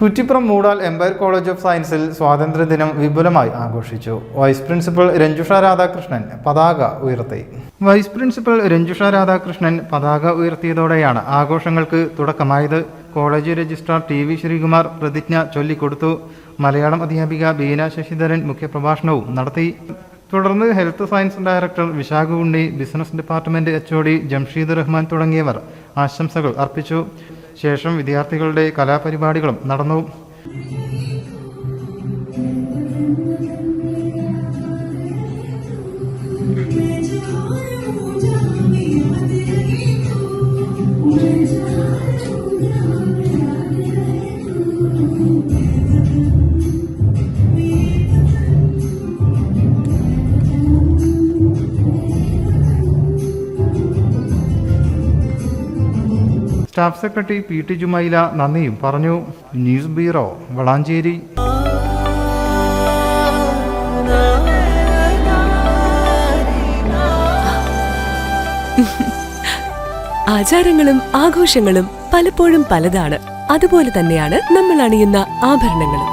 Kuttippuram Moodal empire college of സയൻസിൽ സ്വാതന്ത്ര്യദിനം വിപുലമായി ആഘോഷിച്ചു. വൈസ് പ്രിൻസിപ്പൽ രഞ്ജുഷ രാധാകൃഷ്ണൻ പതാക ഉയർത്തി. വൈസ് പ്രിൻസിപ്പൽ രഞ്ജുഷ രാധാകൃഷ്ണൻ പതാക ഉയർത്തിയതോടെയാണ് ആഘോഷങ്ങൾക്ക് തുടക്കമായത്. College registrar T V Sreekumar പ്രതിജ്ഞ ചൊല്ലിക്കൊടുത്തു. മലയാളം അധ്യാപിക ബീന ശശിധരൻ മുഖ്യപ്രഭാഷണവും നടത്തി. തുടർന്ന് health science director Visakha Unni business department H O D Jamsheed Rahman തുടങ്ങിയവർ ആശംസകൾ അർപ്പിച്ചു. ശേഷം വിദ്യാർത്ഥികളുടെ കലാപരിപാടികളും നടന്നു. Staff secretary P T Jumaila നന്ദിയും പറഞ്ഞു. News bureau Valanchery. ആചാരങ്ങളും ആഘോഷങ്ങളും പലപ്പോഴും പലതാണ്. അതുപോലെ തന്നെയാണ് നമ്മൾ അണിയുന്ന ആഭരണങ്ങളും.